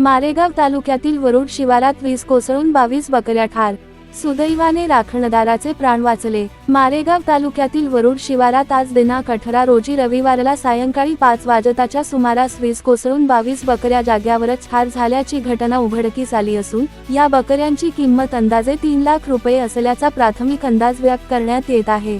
मारेगाव तालुक्यातील वरुड शिवारात वीज कोसळून बावीस बकऱ्या ठार. सुदैवाने राखणदाराचे प्राण वाचले. मारेगाव तालुक्यातील वरुड शिवारात आज दिनांक अठरा रोजी रविवारला सायंकाळी पाच वाजताच्या सुमारास वीज कोसळून बावीस बकऱ्या जाग्यावरच ठार झाल्याची घटना उघडकीस आली असून या बकऱ्यांची किंमत अंदाजे तीन लाख रुपये असल्याचा प्राथमिक अंदाज व्यक्त करण्यात येत आहे.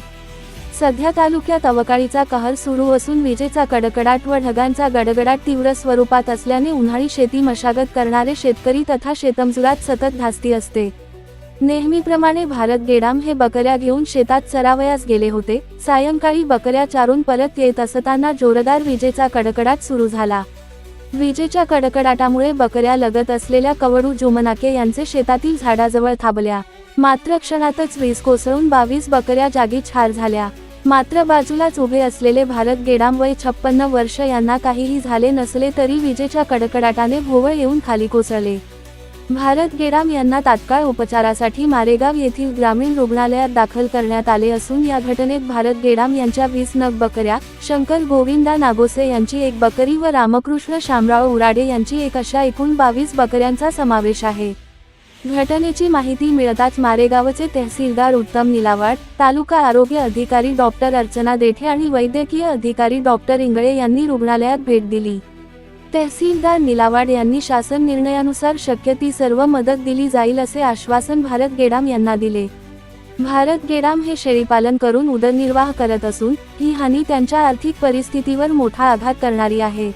सध्या तालुक्यात अवकाळीचा कहर सुरू असून विजेचा कडकडाट व ढगांचा गडगडाट तीव्र स्वरूपात असल्याने उन्हाळी शेती मशागत करणारे शेतकरी तथा शेतमजुरात सतत धास्ती असते. नेहमीप्रमाणे भारत गेडाम हे बकऱ्या घेऊन शेतात चरावयास गेले होते. सायंकाळी बकऱ्या चारून परत येत असताना जोरदार विजेचा कडकडाट सुरू झाला. विजेच्या कडकडाटामुळे बकऱ्या लगत असलेल्या कवडू जुमनाके यांचे शेतातील झाडाजवळ थांबल्या. मात्र क्षणातच वीज कोसळून बावीस बकऱ्या जागी ठार झाल्या. मात्र बाजूलाच उभे असलेले भारत गेडाम वय छप्पन्न वर्ष यांना काहीही झाले नसले तरी विजेच्या कडकडाटाने भोवळ येऊन खाली कोसळले. भारत गेडाम यांना तात्काळ उपचारासाठी मारेगाव येथील ग्रामीण रुग्णालयात दाखल करण्यात आले असून या घटनेत भारत गेडाम यांच्या वीस नग बकऱ्या शंकर गोविंदा नागोसे यांची एक बकरी व रामकृष्ण शामराव उराडे यांची एक अशा एकूण बावीस बकऱ्यांचा समावेश आहे. घटनेची माहिती मिळताच मारेगावचे तहसीलदार उत्तम निलावाड तालुका आरोग्य अधिकारी डॉक्टर अर्चना देठे आणि वैद्यकीय अधिकारी डॉक्टर इंगळे यांनी रुग्णालयात भेट दिली. तहसीलदार निलावाड यांनी शासन निर्णयानुसार शक्य ती सर्व मदत दिली जाईल असे आश्वासन भारत गेडाम यांना दिले. भारत गेडाम हे शेळीपालन करून उदरनिर्वाह करत असून ही हानी त्यांच्या आर्थिक परिस्थितीवर मोठा आघात करणारी आहे.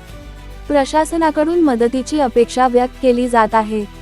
प्रशासनाकडून मदतीची अपेक्षा व्यक्त केली जात आहे.